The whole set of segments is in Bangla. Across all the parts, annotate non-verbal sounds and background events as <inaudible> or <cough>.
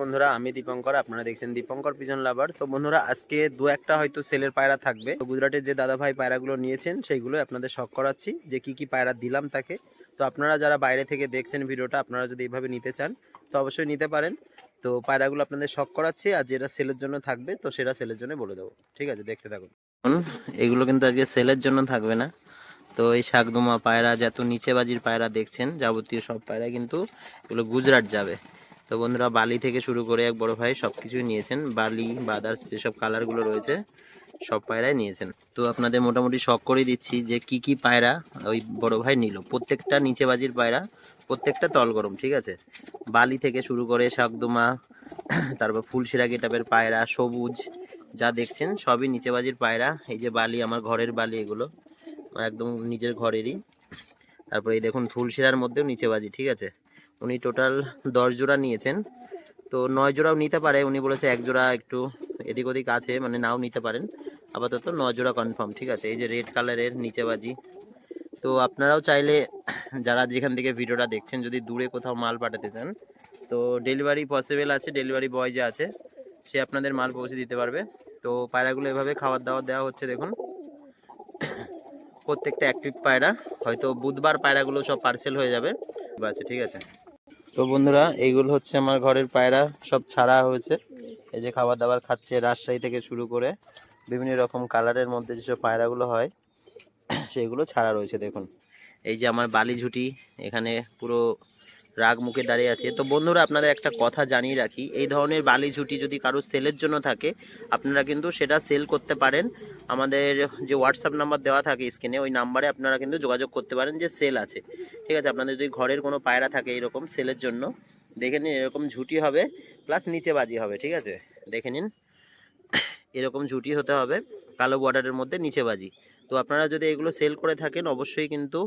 বন্ধুরা, আমি দীপঙ্কর, আপনারা দেখছেন দীপঙ্কর পিজন লাভার তো বন্ধুরা, আজকে দু একটা হয়তো সেলের পায়রা থাকবে। তো গুজরাটের যে দাদা ভাই পায়রাগুলো নিয়েছেন সেইগুলো আপনাদের শখ করাচ্ছি, যে কি কি পায়রা দিলাম তাকে। তো আপনারা যারা বাইরে থেকে দেখছেন ভিডিওটা, আপনারা যদি এইভাবে নিতে চান, তো অবশ্যই নিতে পারেন। তো পায়রাগুলো আপনাদের শখ করাচ্ছি, আর যেটা সেলের জন্য থাকবে, তো সেটা সেলের জন্য বলে দেবো। ঠিক আছে, দেখতে থাকুন। এগুলো কিন্তু আজকে সেলের জন্য থাকবে না। তো এই শাকদুমা পায়রা যত নিচে বাজির পায়রা দেখছেন, যাবতীয় সব পায়রা কিন্তু এগুলো গুজরাট যাবে। তো বন্ধুরা বালি থেকে শুরু করে এক বড় ভাই সব কিছুই নিয়েছেন। বালি বা আদার্স যেসব কালারগুলো রয়েছে, সব পায়রাই নিয়েছেন। তো আপনাদের মোটামুটি শখ করে দিচ্ছি যে কি কি পায়রা ওই বড় ভাই নিল। প্রত্যেকটা নিচে বাজির পায়রা, প্রত্যেকটা তল গরম, ঠিক আছে? বালি থেকে শুরু করে শাকদুমা, <clears throat> তারপর ফুলশিরা গেটাপের পায়রা, সবুজ যা দেখছেন, সবই নিচে বাজির পায়রা। এই যে বালি, আমার ঘরের বালি এগুলো, একদম নিজের ঘরেরই। তারপরে এই দেখুন, ফুলশিরার মধ্যেও নিচে বাজি ঠিক আছে? উনি টোটাল দশ জোড়া নিয়েছেন। তো নয় জোড়াও নিতে পারে, উনি বলেছে এক জোড়া একটু এদিক ওদিক আছে মানে নাও নিতে পারেন। আপাতত নয় জোড়া কনফার্ম ঠিক আছে? এই যে রেড কালারের নিচে বাজি। তো আপনারাও চাইলে যারা যেখান থেকে ভিডিওটা দেখছেন, যদি দূরে কোথাও মাল পাঠাতে চান, তো ডেলিভারি পসিবল আছে ডেলিভারি বয় যে আছে, সে আপনাদের মাল পৌঁছে দিতে পারবে। তো পায়রাগুলো এভাবে খাবার দাবার দেওয়া হচ্ছে, দেখুন। প্রত্যেকটা অ্যাক্টিভ পায়রা, হয়তো বুধবার পায়রাগুলো সব পার্সেল হয়ে যাবে। আছে, ঠিক আছে। তো বন্ধুরা, এইগুলো হচ্ছে আমার ঘরের পায়রা, সব ছাড়া হয়েছে। এই যে খাবার দাবার খাচ্ছে রাজশাহী থেকে শুরু করে বিভিন্ন রকম কালারের মধ্যে যেসব পায়রাগুলো হয়, সেগুলো ছাড়া রয়েছে, দেখুন। এই যে আমার বালি ঝুটি, এখানে পুরো রাগ মুখে দাঁড়িয়ে আছে। তো বন্ধুরা, আপনাদের একটা কথা জানিয়ে রাখি। এই ধরনের বালি ঝুটি যদি কারও সেলের জন্য থাকে, আপনারা কিন্তু সেটা সেল করতে পারেন। আমাদের যে হোয়াটসঅ্যাপ নাম্বার দেওয়া থাকে স্ক্রিনে ওই নাম্বারে আপনারা কিন্তু যোগাযোগ করতে পারেন যে সেল আছে। ঠিক আছে, আপনাদের যদি ঘরের কোনো পায়রা থাকে এরকম সেলের জন্য, দেখে নিন এরকম ঝুটি হবে প্লাস নিচে বাজি হবে, ঠিক আছে? দেখে নিন, এরকম ঝুটি হতে হবে, কালো বর্ডারের মধ্যে নিচে বাজি। তো আপনারা যদি এগুলো সেল করে থাকেন, অবশ্যই কিন্তু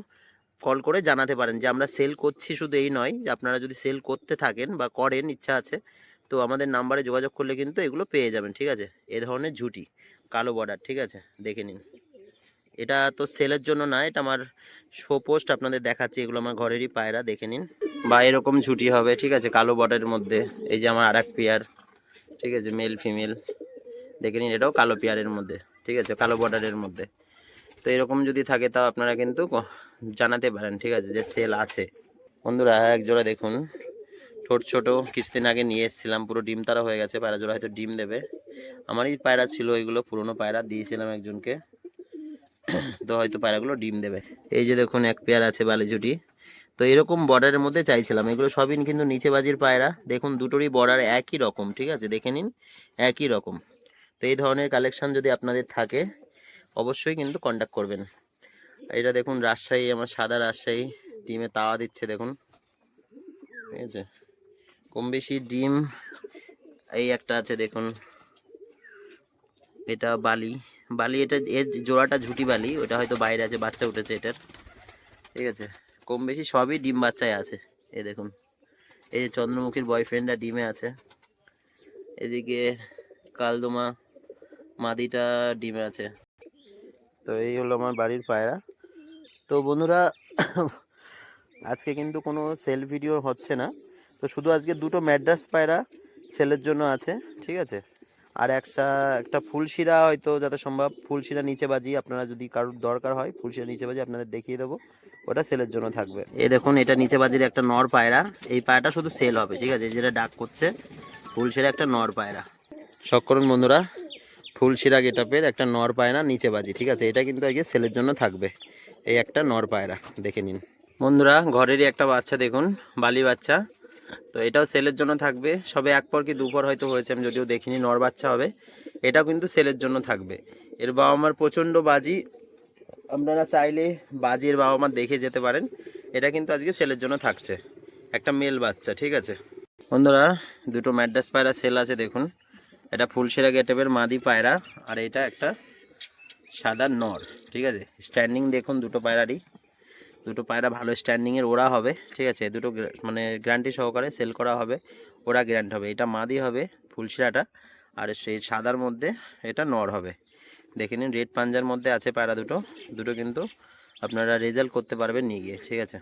কল করে জানাতে পারেন যে, আমরা সেল করছি শুধু এই নয়, যে আপনারা যদি সেল করতে থাকেন বা করেন, ইচ্ছা আছে, তো আমাদের নাম্বারে যোগাযোগ করলে কিন্তু এগুলো পেয়ে যাবেন, ঠিক আছে? এ ধরনের ঝুটি, কালো বর্ডার ঠিক আছে? দেখে নিন। এটা তো সেলের জন্য না, এটা আমার শো পোস্ট আপনাদের দেখাচ্ছি, এগুলো আমার ঘরেরই পায়রা, দেখে নিন। বা এরকম ঝুটি হবে, ঠিক আছে, কালো বর্ডারের মধ্যে, এই যে আমার আর এক পেয়ার ঠিক আছে মেল ফিমেল দেখে নিন, এটাও কালো পেয়ারের মধ্যে, ঠিক আছে, কালো বর্ডারের মধ্যে। তো এরকম যদি থাকে তাও আপনারা কিন্তু জানাতে পারেন, ঠিক আছে? যে সেল আছে। বন্ধুরা, এক জোড়া দেখুন। ছোট ছোট কিছুদিন আগে নিয়ে এসেছিলাম, পুরো ডিম তারা হয়ে গেছে, পায়রা জোড়া হয়তো ডিম দেবে। আমারই পায়রা ছিল, এগুলো পুরনো পায়রা, দিয়েছিলাম একজনকে। তো হয়তো পায়রাগুলো ডিম দেবে। এই যে দেখুন, এক পেয়ার আছে বালিজুটি তো এরকম বর্ডারের মধ্যে চাইছিলাম, এগুলো সবই কিন্তু নিচে বাজির পায়রা। দেখুন, দুটোরই বর্ডার একই রকম, ঠিক আছে? দেখে নিন, একই রকম। তো এই ধরনের কালেকশন যদি আপনাদের থাকে অবশ্যই কিন্তু কন্ট্যাক্ট করবেন। এটা দেখুন, রাজশাহী, আমার সাদা রাজশাহী, ডিমে তাওয়া দিচ্ছে, দেখুন। ঠিক আছে? কম বেশি ডিম, এই একটা আছে, দেখুন। এটা বালি। বালি এটা এর জোড়াটা ঝুটি বালি, ওটা হয়তো বাইরে আছে, বাচ্চা উঠেছে এটার। ঠিক আছে? কম বেশি সবই ডিম বাচ্চায় আছে, এই দেখুন। এই যে চন্দ্রমুখীর বয়ফ্রেন্ডটা ডিমে আছে। এদিকে কালদমা মাদিটা ডিমে আছে। তো এই হলো আমার বাড়ির পায়রা। তো বন্ধুরা, আজকে কিন্তু কোনো সেল ভিডিও হচ্ছে না। তো শুধু আজকে দুটো ম্যাড্রাস পায়রা সেলের জন্য আছে, ঠিক আছে? আর একটা একটা ফুলশিরা হয়তো যাতে সম্ভব, ফুলশিরা নিচে বাজি আপনারা যদি কারোর দরকার হয়, ফুলশিরা নিচে বাজি আপনাদের দেখিয়ে দেবো। ওটা সেলের জন্য থাকবে। এ দেখুন, এটা নিচে বাজির একটা নর পায়রা। এই পায়রাটা শুধু সেল হবে, ঠিক আছে? যেটা ডাক করছে, ফুলশিরা একটা নর পায়রা। শখ করুন বন্ধুরা ফুলশিরা গেটাপের একটা নর পায়রা নিচে বাজি ঠিক আছে? এটা কিন্তু আজকে সেলের জন্য থাকবে। এই একটা নর পায়রা দেখে নিন। বন্ধুরা ঘরেরই একটা বাচ্চা দেখুন বালি বাচ্চা। তো এটাও সেলের জন্য থাকবে। সবে এক পর কি দুপর হয়তো হয়েছে আমি যদিও দেখিনি নর বাচ্চা হবে। এটাও কিন্তু সেলের জন্য থাকবে। এর বাবা মার প্রচণ্ড বাজি। আপনারা চাইলে বাজির বাবা মা দেখে যেতে পারেন। এটা কিন্তু আজকে সেলের জন্য থাকছে। একটা মেল বাচ্চা ঠিক আছে? বন্ধুরা দুটো ম্যাড্রাস পায়রা সেল আছে দেখুন। এটা ফুলসেরা গেটেপের মাদি পায়রা, আর এটা একটা সাদা নর, ঠিক আছে? স্ট্যান্ডিং দেখুন দুটো পায়রারই। দুটো পায়রা ভালো স্ট্যান্ডিংয়ের ওরা হবে, ঠিক আছে? দুটো মানে গ্যারান্টি সহকারে সেল করা হবে, ওরা গ্যারান্টি হবে। এটা মাদি হবে ফুলশিরাটা আর সেই সাদার মধ্যে এটা নর হবে। দেখে নিন রেড পাঞ্জার মধ্যে আছে পায়রা দুটো। দুটো কিন্তু আপনারা রেজাল্ট করতে পারবেন নিয়ে গিয়ে, ঠিক আছে?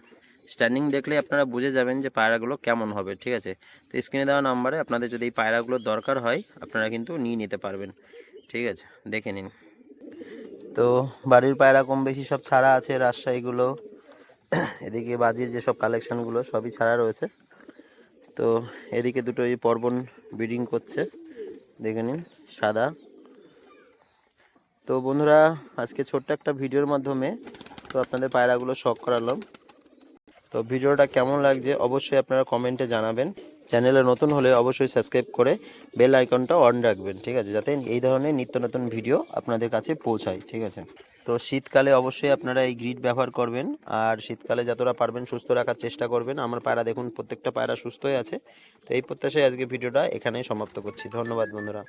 স্ট্যান্ডিং দেখলে আপনারা বুঝে যাবেন যে পায়রাগুলো কেমন হবে, ঠিক আছে? তো স্ক্রিনে দেওয়া নাম্বারে আপনাদের যদি এই পায়রাগুলোর দরকার হয়, আপনারা কিন্তু নিয়ে নিতে পারবেন, ঠিক আছে? দেখে নিন। তো বাড়ির পায়রা কম বেশি সব ছাড়া আছে, রাজশাহীগুলো, এদিকে বাজির যেসব কালেকশানগুলো সবই ছাড়া রয়েছে। তো এদিকে দুটো এই পর্বন ব্রিডিং করছে, দেখে নিন, সাদা। তো বন্ধুরা, আজকে ছোট্ট একটা ভিডিওর মাধ্যমে তো আপনাদের পায়রাগুলো শখ করালাম। তো ভিডিওটা কেমন লাগছে অবশ্যই আপনারা কমেন্টে জানাবেন। চ্যানেলে নতুন হলে অবশ্যই সাবস্ক্রাইব করে বেল আইকনটা অন রাখবেন, ঠিক আছে? যাতে এই ধরনের নিত্য নতুন ভিডিও আপনাদের কাছে পৌঁছায়, ঠিক আছে? তো শীতকালে অবশ্যই আপনারা এই গ্রিড ব্যবহার করবেন, আর শীতকালে যতটা পারবেন সুস্থ রাখার চেষ্টা করবেন। আমার পায়রা দেখুন, প্রত্যেকটা পায়রা সুস্থই আছে। তো এই প্রত্যাশায় আজকে ভিডিওটা এখানেই সমাপ্ত করছি। ধন্যবাদ, বন্ধুরা।